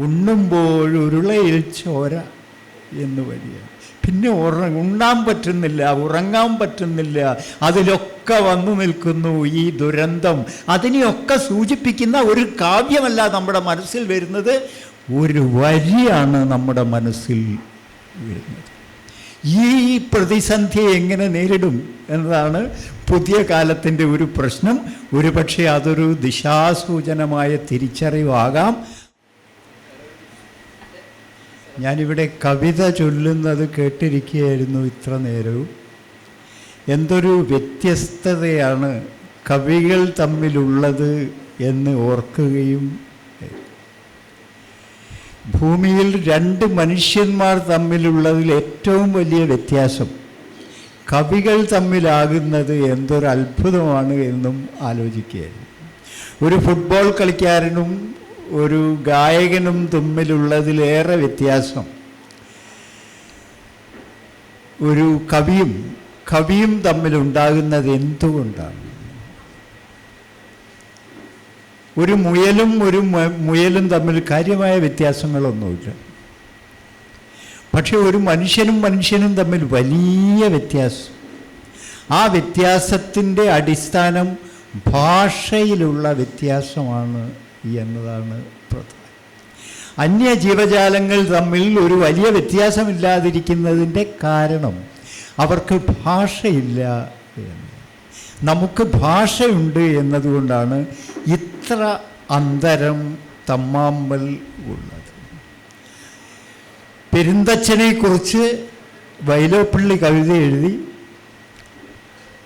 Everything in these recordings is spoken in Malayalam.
ഉണ്ണുമ്പോൾ ഉരുളയിൽ ചോര എന്ന് വരിക. പിന്നെ ഉറ ഉണ്ണാൻ പറ്റുന്നില്ല ഉറങ്ങാൻ പറ്റുന്നില്ല. അതിലൊക്കെ വന്നു നിൽക്കുന്നു ഈ ദുരന്തം. അതിനെയൊക്കെ സൂചിപ്പിക്കുന്ന ഒരു കാവ്യമല്ല നമ്മുടെ മനസ്സിൽ വരുന്നത്. ഒരു വരിയാണ് നമ്മുടെ മനസ്സിൽ വരുന്നത്. ഈ പ്രതിസന്ധിയെ എങ്ങനെ നേരിടും എന്നതാണ് പുതിയ കാലത്തിന്റെ ഒരു പ്രശ്നം. ഒരുപക്ഷെ അതൊരു ദിശാസൂചനമായ തിരിച്ചറിവാകാം. ഞാനിവിടെ കവിത ചൊല്ലുന്നത് കേട്ടിരിക്കുകയായിരുന്നു ഇത്ര നേരവും. എന്തൊരു വ്യത്യസ്തതയാണ് കവികൾ തമ്മിലുള്ളത് എന്ന് ഓർക്കുകയും ഭൂമിയിൽ രണ്ട് മനുഷ്യന്മാർ തമ്മിലുള്ളതിൽ ഏറ്റവും വലിയ വ്യത്യാസം കവികൾ തമ്മിലാകുന്നത് എന്തൊരു അത്ഭുതമാണ് എന്നും ആലോചിക്കുകയായിരുന്നു. ഒരു ഫുട്ബോൾ കളിക്കാരനും ഒരു ഗായകനും തമ്മിലുള്ളതിലേറെ വ്യത്യാസം. ഒരു കവിയും കവിയും തമ്മിലുണ്ടാകുന്നത് എന്തുകൊണ്ടാണ്? ഒരു മുയലും ഒരു മുയലും തമ്മിൽ കാര്യമായ വ്യത്യാസങ്ങളൊന്നുമില്ല. പക്ഷെ ഒരു മനുഷ്യനും മനുഷ്യനും തമ്മിൽ വലിയ വ്യത്യാസം. ആ വ്യത്യാസത്തിന്റെ അടിസ്ഥാനം ഭാഷയിലുള്ള വ്യത്യാസമാണ് എന്നതാണ് പ്രധാനം. അന്യ ജീവജാലങ്ങൾ തമ്മിൽ ഒരു വലിയ വ്യത്യാസമില്ലാതിരിക്കുന്നതിന്റെ കാരണം അവർക്ക് ഭാഷയില്ല എന്ന്. നമുക്ക് ഭാഷയുണ്ട് എന്നതുകൊണ്ടാണ് ഇത്ര അന്തരം തമ്മാമ്പൽ ഉള്ളത്. പെരുന്തച്ഛനെക്കുറിച്ച് വൈലോപ്പള്ളി കവിത എഴുതി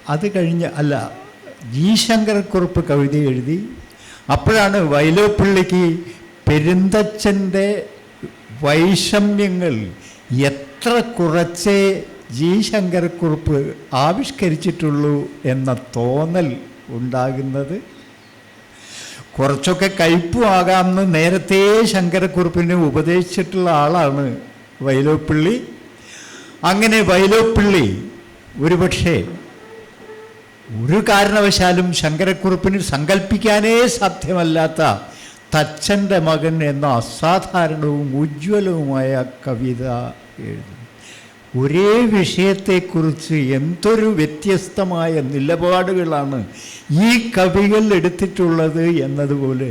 അത് കഴിഞ്ഞ് അല്ല ജി ശങ്കരക്കുറുപ്പ് കവിത എഴുതി അപ്പോഴാണ് വൈലോപ്പിള്ളിക്ക് പെരുന്തച്ഛന്റെ വൈഷമ്യങ്ങൾ എത്ര കുറച്ചേ ജി ശങ്കരക്കുറുപ്പ് ആവിഷ്കരിച്ചിട്ടുള്ളൂ എന്ന തോന്നൽ ഉണ്ടാകുന്നത്. കുറച്ചൊക്കെ കയ്പുമാകാമെന്ന് നേരത്തെ ശങ്കരക്കുറുപ്പിനെ ഉപദേശിച്ചിട്ടുള്ള ആളാണ് വൈലോപ്പിള്ളി. അങ്ങനെ വൈലോപ്പിള്ളി ഒരുപക്ഷേ ഒരു കാരണവശാലും ശങ്കരക്കുറുപ്പിന് സങ്കല്പിക്കാനേ സാധ്യമല്ലാത്ത തച്ചന്റെ മകൻ എന്ന അസാധാരണവും ഉജ്ജ്വലവുമായ കവിത എഴുതും ഒരേ വിഷയത്തെക്കുറിച്ച് എന്തൊരു വ്യത്യസ്തമായ നിലപാടുകളാണ് ഈ കവികൾ എടുത്തിട്ടുള്ളത് എന്നതുപോലെ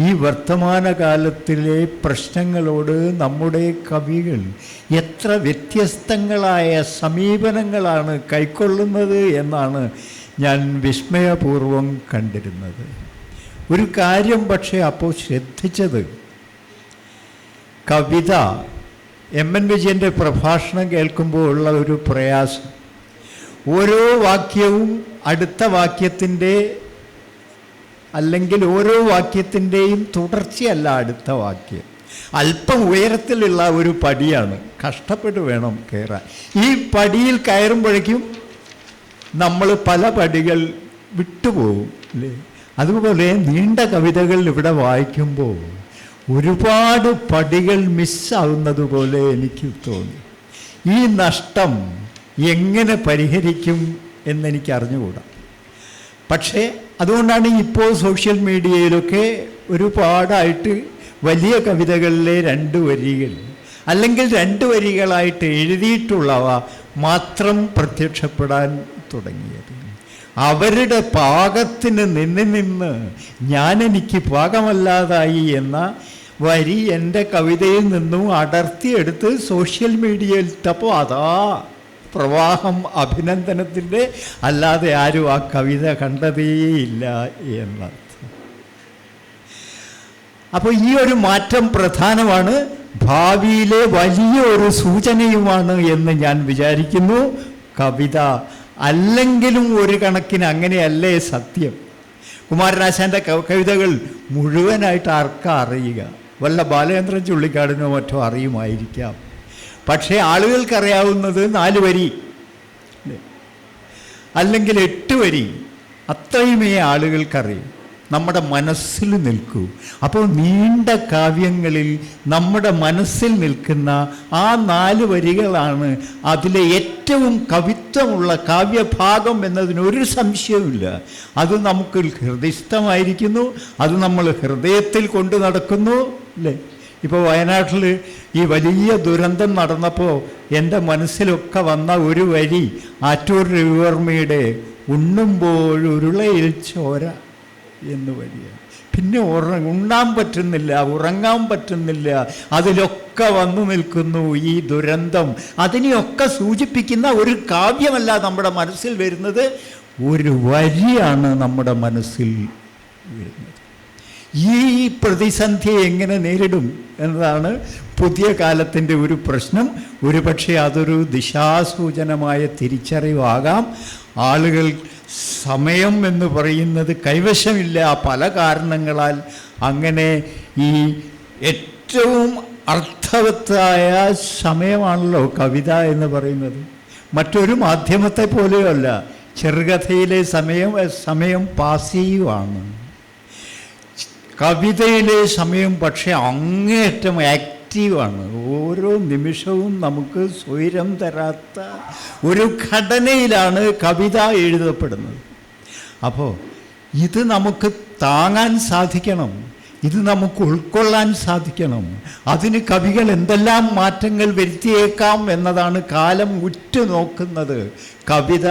ഈ വർത്തമാനകാലത്തിലെ പ്രശ്നങ്ങളോട് നമ്മുടെ കവികൾ എത്ര വ്യത്യസ്തങ്ങളായ സമീപനങ്ങളാണ് കൈക്കൊള്ളുന്നത് എന്നാണ് ഞാൻ വിസ്മയപൂർവം കണ്ടിരുന്നത്. ഒരു കാര്യം പക്ഷേ അപ്പോൾ ശ്രദ്ധിച്ചത്. കവിത എം എൻ വിജയന്റെ പ്രഭാഷണം കേൾക്കുമ്പോൾ ഉള്ള ഒരു പ്രയാസം. ഓരോ വാക്യവും അടുത്ത വാക്യത്തിന്റെ അല്ലെങ്കിൽ ഓരോ വാക്യത്തിന്റെയും തുടർച്ചയല്ല അടുത്ത വാക്യം. അല്പം ഉയരത്തിലുള്ള ഒരു പടിയാണ്. കഷ്ടപ്പെട്ട് വേണം കയറാൻ. ഈ പടിയിൽ കയറുമ്പോഴേക്കും നമ്മൾ പല പടികൾ വിട്ടുപോകും അല്ലേ? അതുപോലെ നീണ്ട കവിതകൾ ഇവിടെ വായിക്കുമ്പോൾ ഒരുപാട് പടികൾ മിസ്സാവുന്നത് പോലെ എനിക്ക് തോന്നി. ഈ നഷ്ടം എങ്ങനെ പരിഹരിക്കും എന്നെനിക്ക് അറിഞ്ഞുകൂടാ. പക്ഷേ അതുകൊണ്ടാണ് ഇപ്പോൾ സോഷ്യൽ മീഡിയയിലൊക്കെ ഒരുപാടായിട്ട് വലിയ കവിതകളിലെ രണ്ട് വരികൾ അല്ലെങ്കിൽ രണ്ട് വരികളായിട്ട് എഴുതിയിട്ടുള്ളവ മാത്രം പ്രത്യക്ഷപ്പെടാൻ തുടങ്ങിയത്. അവരുടെ പാകത്തിന് നിന്ന് നിന്ന് ഞാൻ എനിക്ക് പാകമല്ലാതായി എന്ന വരി എന്റെ കവിതയിൽ നിന്നും അടർത്തിയെടുത്ത് സോഷ്യൽ മീഡിയയിൽ ഇട്ടപ്പോൾ അതാ പ്രവാഹം അഭിനന്ദനത്തിന്റെ അല്ലാതെ ആരും ആ കവിത കണ്ടതേയില്ല എന്നർത്ഥം. അപ്പോൾ ഈ ഒരു മാറ്റം പ്രധാനമാണ്. ഭാവിയിലെ വലിയ ഒരു സൂചനയുമാണ് എന്ന് ഞാൻ വിചാരിക്കുന്നു. കവിത അല്ലെങ്കിലും ഒരു കണക്കിന് അങ്ങനെയല്ലേ സത്യം? കുമാരനാശാന്റെ കവിതകൾ മുഴുവനായിട്ട് ആർക്കാ അറിയുക? വല്ല ബാലചന്ദ്രൻ ചുള്ളിക്കാടിനോ മറ്റോ അറിയുമായിരിക്കാം. പക്ഷേ ആളുകൾക്കറിയാവുന്നത് നാല് വരി. അല്ലെങ്കിൽ എട്ട് വരി. അത്രയുമേ ആളുകൾക്കറിയൂ. നമ്മുടെ മനസ്സിൽ നിൽക്കൂ. അപ്പോൾ നീണ്ട കാവ്യങ്ങളിൽ നമ്മുടെ മനസ്സിൽ നിൽക്കുന്ന ആ നാല് വരികളാണ് അതിലെ ഏറ്റവും കവിത്വമുള്ള കാവ്യഭാഗം എന്നതിന് ഒരു സംശയവുമില്ല. അത് നമുക്ക് ഹൃദയസ്ഥമായിരിക്കുന്നു അത് നമ്മൾ ഹൃദയത്തിൽ കൊണ്ടു നടക്കുന്നു അല്ലേ? ഇപ്പോൾ വയനാട്ടിൽ ഈ വലിയ ദുരന്തം നടന്നപ്പോൾ എന്റെ മനസ്സിലൊക്കെ വന്ന ഒരു വരി ആറ്റൂർ രവിവർമ്മയുടെ ഉണ്ണുമ്പോഴുരുളയിൽ ചോര. എന്ന് വരിക. പിന്നെ ഉറങ്ങാൻ പറ്റുന്നില്ല ഉറങ്ങാൻ പറ്റുന്നില്ല. അതിലൊക്കെ വന്നു നിൽക്കുന്നു ഈ ദുരന്തം. അതിനെയൊക്കെ സൂചിപ്പിക്കുന്ന ഒരു കാവ്യമല്ല നമ്മുടെ മനസ്സിൽ വരുന്നത്. ഒരു വരിയാണ് നമ്മുടെ മനസ്സിൽ വരുന്നത്. ഈ പ്രതിസന്ധിയെ എങ്ങനെ നേരിടും എന്നതാണ് പുതിയ കാലത്തിന്റെ ഒരു പ്രശ്നം. ഒരുപക്ഷെ അതൊരു ദിശാസൂചനമായ തിരിച്ചറിവാകാം. ആളുകൾ സമയം എന്ന് പറയുന്നത് കൈവശമില്ല പല കാരണങ്ങളാൽ. അങ്ങനെ ഈ ഏറ്റവും അർത്ഥവത്തായ സമയമാണല്ലോ കവിത എന്ന് പറയുന്നത്. മറ്റൊരു മാധ്യമത്തെ പോലെയല്ല ചെറുകഥയിലെ സമയം സമയം പാസീവാണ് കവിതയിലെ സമയം പക്ഷേ അങ്ങേയറ്റം ആക്റ്റീവാണ് ഓരോ നിമിഷവും നമുക്ക് സ്വൈരം തരാത്ത ഒരു ഘടനയിലാണ് കവിത എഴുതപ്പെടുന്നത്. അപ്പോൾ ഇത് നമുക്ക് താങ്ങാൻ സാധിക്കണം. ഇത് നമുക്ക് ഉൾക്കൊള്ളാൻ സാധിക്കണം. അതിന് കവികൾ എന്തെല്ലാം മാറ്റങ്ങൾ വരുത്തിയേക്കാം എന്നതാണ് കാലം ഉറ്റുനോക്കുന്നത്. കവിത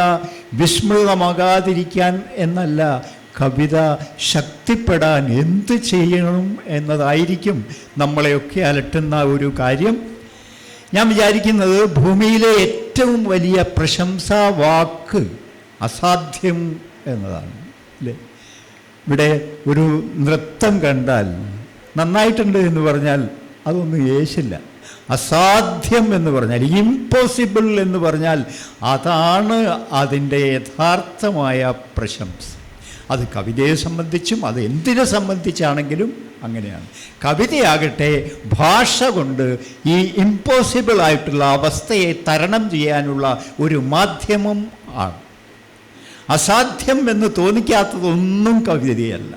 വിസ്മൃതമാകാതിരിക്കാൻ എന്നല്ല കവിത ശക്തിപ്പെടാൻ എന്ത് ചെയ്യണം എന്നതായിരിക്കും നമ്മളെയൊക്കെ അലട്ടുന്ന ഒരു കാര്യം. ഞാൻ വിചാരിക്കുന്നത് ഭൂമിയിലെ ഏറ്റവും വലിയ പ്രശംസാ വാക്ക് അസാധ്യം എന്നതാണ് അല്ലേ? ഇവിടെ ഒരു നൃത്തം കണ്ടാൽ നന്നായിട്ടുണ്ട് എന്ന് പറഞ്ഞാൽ അതൊന്നും യേശില്ല. അസാധ്യം എന്ന് പറഞ്ഞാൽ ഇമ്പോസിബിൾ എന്ന് പറഞ്ഞാൽ അതാണ് അതിന്റെ യഥാർത്ഥമായ പ്രശംസ. അത് കവിതയെ സംബന്ധിച്ചും അത് എന്തിനെ സംബന്ധിച്ചാണെങ്കിലും അങ്ങനെയാണ്. കവിതയാകട്ടെ ഭാഷ കൊണ്ട് ഈ ഇമ്പോസിബിൾ ആയിട്ടുള്ള അവസ്ഥയെ തരണം ചെയ്യാനുള്ള ഒരു മാധ്യമം ആണ്. അസാധ്യം എന്ന് തോന്നിക്കാത്തതൊന്നും കവിതയല്ല.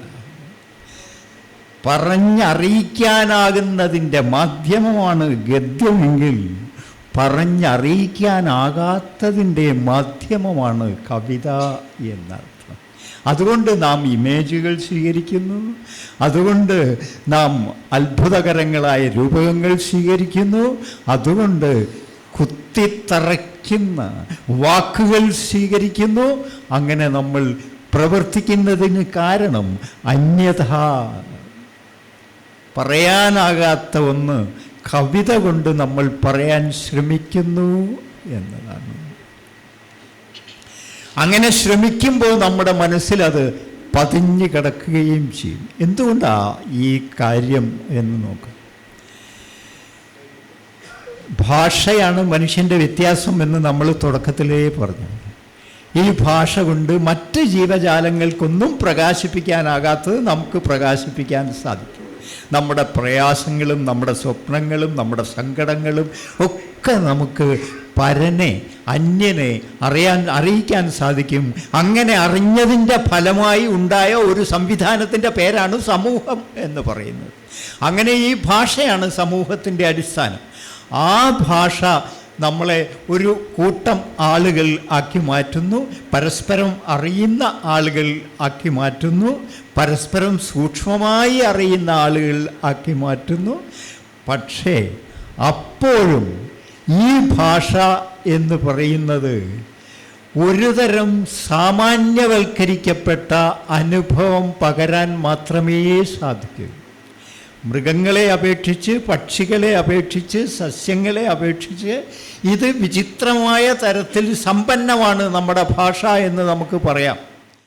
പറഞ്ഞറിയിക്കാനാകുന്നതിന്റെ മാധ്യമമാണ് ഗദ്യമെങ്കിൽ പറഞ്ഞറിയിക്കാനാകാത്തതിന്റെ മാധ്യമമാണ് കവിത എന്നർത്ഥം അതുകൊണ്ട് നാം ഇമേജുകൾ സ്വീകരിക്കുന്നു. അതുകൊണ്ട് നാം അത്ഭുതകരങ്ങളായ രൂപകങ്ങൾ സ്വീകരിക്കുന്നു. അതുകൊണ്ട് കുത്തിത്തറയ്ക്കുന്ന വാക്കുകൾ സ്വീകരിക്കുന്നു. അങ്ങനെ നമ്മൾ പ്രവർത്തിക്കുന്നതിന് കാരണം അന്യഥ. പറയാനാകാത്ത ഒന്ന് കവിത കൊണ്ട് നമ്മൾ പറയാൻ ശ്രമിക്കുന്നു എന്നതാണ്. അങ്ങനെ ശ്രമിക്കുമ്പോൾ നമ്മുടെ മനസ്സിൽ അത് പതിഞ്ഞു കിടക്കുകയും ചെയ്യും. എന്തുകൊണ്ടാ ഈ കാര്യം എന്ന് നോക്കാം. ഭാഷയാണ് മനുഷ്യന്റെ വ്യത്യാസം എന്ന് നമ്മൾ തുടക്കത്തിലേ പറഞ്ഞു. ഈ ഭാഷ കൊണ്ട് മറ്റ് ജീവജാലങ്ങൾക്കൊന്നും പ്രകാശിപ്പിക്കാനാകാത്തത് നമുക്ക് പ്രകാശിപ്പിക്കാൻ സാധിക്കും. നമ്മുടെ പ്രയാസങ്ങളും നമ്മുടെ സ്വപ്നങ്ങളും നമ്മുടെ സങ്കടങ്ങളും ഒക്കെ നമുക്ക് പരനെ അന്യനെ അറിയാൻ അറിയിക്കാൻ സാധിക്കും. അങ്ങനെ അറിഞ്ഞതിന്റെ ഫലമായി ഉണ്ടായ ഒരു സംവിധാനത്തിന്റെ പേരാണ് സമൂഹം എന്ന് പറയുന്നത്. അങ്ങനെ ഈ ഭാഷയാണ് സമൂഹത്തിന്റെ അടിസ്ഥാനം. ആ ഭാഷ നമ്മളെ ഒരു കൂട്ടം ആളുകൾ ആക്കി മാറ്റുന്നു. പരസ്പരം അറിയുന്ന ആളുകൾ ആക്കി മാറ്റുന്നു. പരസ്പരം സൂക്ഷ്മമായി അറിയുന്ന ആളുകൾ ആക്കി മാറ്റുന്നു. പക്ഷേ അപ്പോഴും ഈ ഭാഷ എന്ന് പറയുന്നത് ഒരുതരം സാമാന്യവൽക്കരിക്കപ്പെട്ട അനുഭവം പകരാൻ മാത്രമേ സാധിക്കൂ. മൃഗങ്ങളെ അപേക്ഷിച്ച് പക്ഷികളെ അപേക്ഷിച്ച് സസ്യങ്ങളെ അപേക്ഷിച്ച് ഇത് വിചിത്രമായ തരത്തിൽ സമ്പന്നമാണ് നമ്മുടെ ഭാഷ എന്ന് നമുക്ക് പറയാം.